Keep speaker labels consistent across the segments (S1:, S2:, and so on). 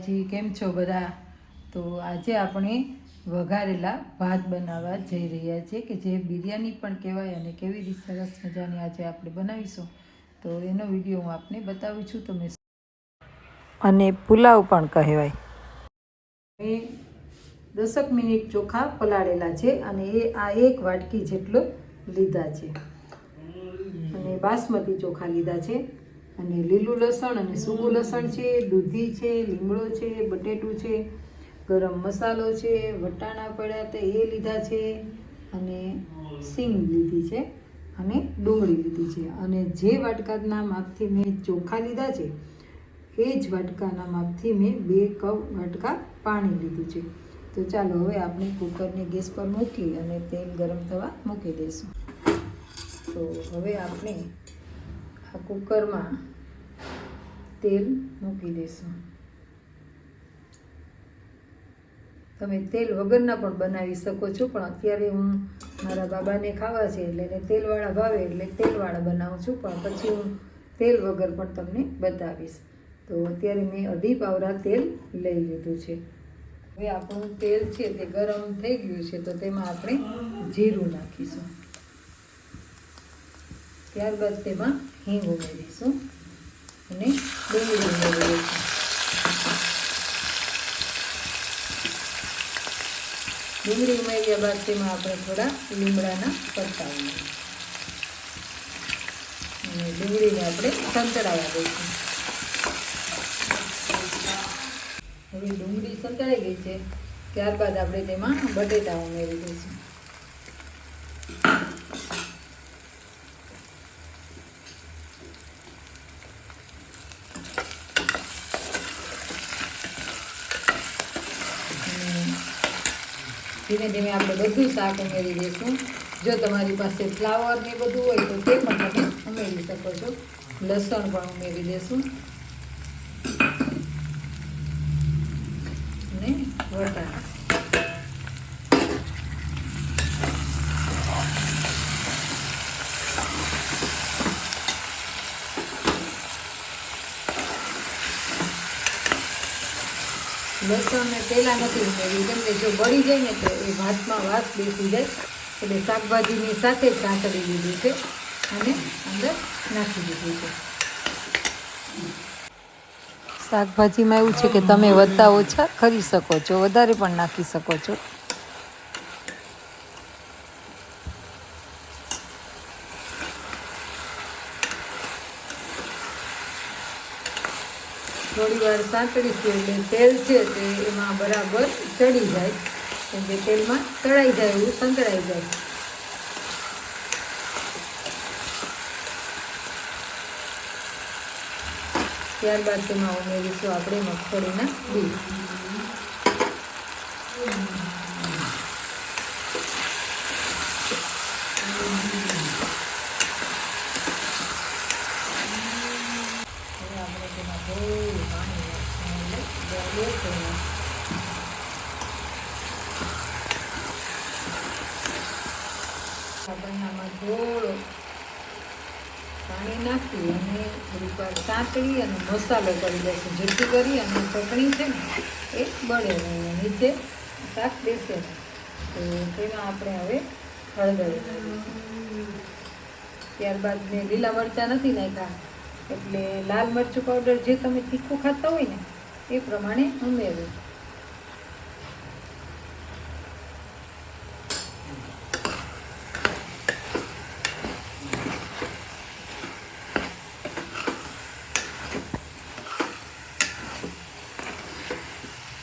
S1: માતાજી કેમ છો બધા? તો આજે આપણે વઘારેલા ભાત બનાવવા જઈ રહ્યા છીએ કે જે બિરયાની પણ કહેવાય અને કેવી રીતે સરસ મજાની આજે આપણે બનાવીશું. તો એનો વીડિયો હું આપને બતાવું છું તમે અને પુલાવ પણ કહેવાય. મેં દસક મિનિટ ચોખા પલાળેલા છે અને એ આ એક વાટકી જેટલો લીધા છે. અને બાસમતી ચોખા લીધા છે. અને લીલું લસણ અને સૂકું લસણ છે, દૂધી છે, લીમડો છે, બટેટું છે, ગરમ મસાલો છે, વટાણા પડ્યા તે એ લીધા છે, અને સિંગ લીધી છે, અને ડુંગળી લીધી છે. અને જે વાટકાના માપથી મેં ચોખા લીધા છે, એ જ વાટકાના માપથી મેં બે કપ વાટકા પાણી લીધું છે. તો ચાલો હવે આપણે કુકરને ગેસ પર મૂકી અને તેલ ગરમ થવા મૂકી દઈશું. તો હવે આપણે આ કુકરમાં તેલ મૂકી દઈશું તમે તેલ વગરના પણ બનાવી શકો છો, પણ અત્યારે હું મારા બાબાને ખાવા છે એટલે એને તેલવાળા ભાવે એટલે તેલવાળા બનાવું છું, પણ પછી હું તેલ વગર પણ તમને બતાવીશ. તો અત્યારે મેં અઢી પાવરા તેલ લઈ લીધું છે. હવે આપણું તેલ છે તે ગરમ થઈ ગયું છે, તો તેમાં આપણે જીરું નાખીશું. ત્યારબાદ તેમાં હિંગ ઉમેરીશું અને ડુંગળી ઉમેરીશું. ડુંગળી ઉમેર્યા બાદ તેમાં આપણે થોડા લીમડાના પત્તા ઉમેરીશું. અને ડુંગળીને આપણે સંતળાવા દઈશું. હવે ડુંગળી સંતળાઈ ગઈ છે. ત્યારબાદ આપણે તેમાં બટેટા ઉમેરી દઈશું. ધીમે ધીમે આપણે બધું શાક ઉમેરી દઈશું. જો તમારી પાસે ફ્લાવર ને બધું હોય તો તે પણ તમે ઉમેરી શકો છો. લસણ પણ ઉમેરી દઈશું. અને વટાણા. લસણ ને પહેલાં નથી ઉમેર્યું. કેમ જો બળી જાય ને તો એ ભાતમાં વાસ બેસી જાય. એટલે શાકભાજીની સાથે જ કાંતળી લીધી છે અને અંદર નાખી દીધું છે. શાકભાજીમાં એવું છે કે તમે વધતા ઓછા કરી શકો છો, વધારે પણ નાખી શકો છો. થોડી વાર સાંતળીશું એટલે તેલ છે તે એમાં બરાબર ચડી જાય. કેમ કે તેલમાં તળાઈ જાય એવું સંતળાઈ જાય. ત્યારબાદ તેમાં ઉમેરીશું આપણે મગફળીના બીજ હવે આપણે તેમાં થોડું પાણી આપણને આમાં થોડો પાણી નાખી અને થોડીક વાર સાંતળી અને મસાલો કરી દઈશું જેથી કરી અને ચટણી છે ને, એ બળે નહીં નીચે શાક બેસે તો તેમાં આપણે હવે હળદર ત્યારબાદ મેં લીલા મરચાં નથી નાખ્યા. એટલે લાલ મરચું પાવડર જે તમે તીખું ખાતા હોય ને, એ પ્રમાણે ઉમેરો.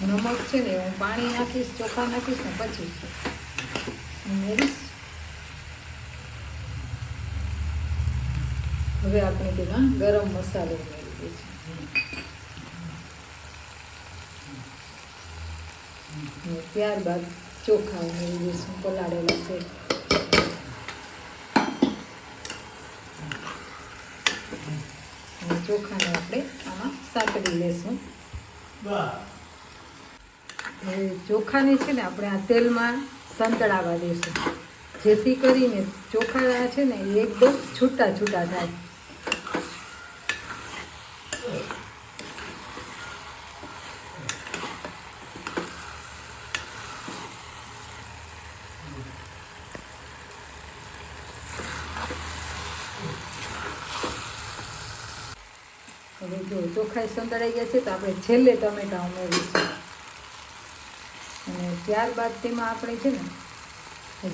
S1: નમક છે ને, હું પાણી નાખીશ, ચોખા નાખીશ ને પછી ઉમેરીશ. હવે આપણે તેમાં ગરમ મસાલો ઉમેરી દઈશું ત્યારબાદ ચોખા ઉમેરી દઈશું, પલાળેલા છે. ચોખાને આપણે આમાં સાંકળી લેશું. ચોખાને છે ને આપણે આ તેલમાં સંતળાવા દઈશું જેથી કરીને ચોખા છે ને એકદમ છૂટા છૂટા થાય. જો ચોખાઈ સંતળાઈ ગયા છે, તો આપણે છેલ્લે ટમેટા ઉમેરીશું. અને ત્યારબાદ તેમાં આપણે છે ને,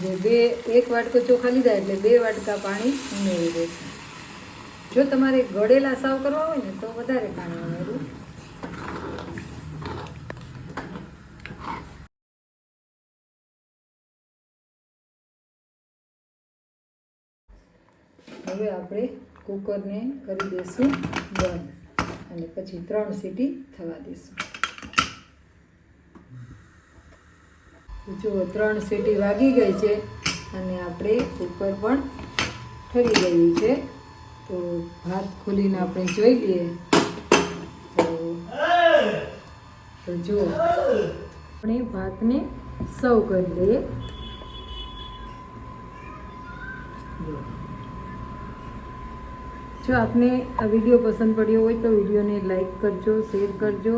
S1: જે બે, એક વાટકો ચોખા લીધા એટલે બે વાટકા પાણી ઉમેરી દઈશું. જો તમારે ગળેલા સાવ કરવા હોય ને, તો વધારે પાણી ઉમેરવું. હવે આપણે કુકરને કરી દઈશું બંધ. અને પછી ત્રણ સીટી થવા દઈશું જુઓ ત્રણ સીટી વાગી ગઈ છે અને આપણે કુકર પણ ઠરી ગયું છે, તો ભાત ખોલીને આપણે જોઈ લઈએ. તો જુઓ આપણે ભાતને સૌ કરી લઈએ. જો આપને આ વીડિયો પસંદ પડ્યો હોય તો વિડીયોને લાઇક કરજો, શેર કરજો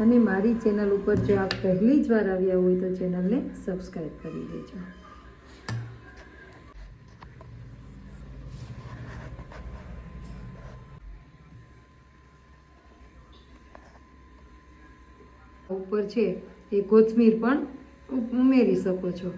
S1: અને મારી ચેનલ ઉપર જો આપ પહેલી જ વાર આવ્યા હોય તો ચેનલને સબસ્ક્રાઈબ કરી દેજો. ઉપર છે એ કોથમીર પણ ઉમેરી શકો છો.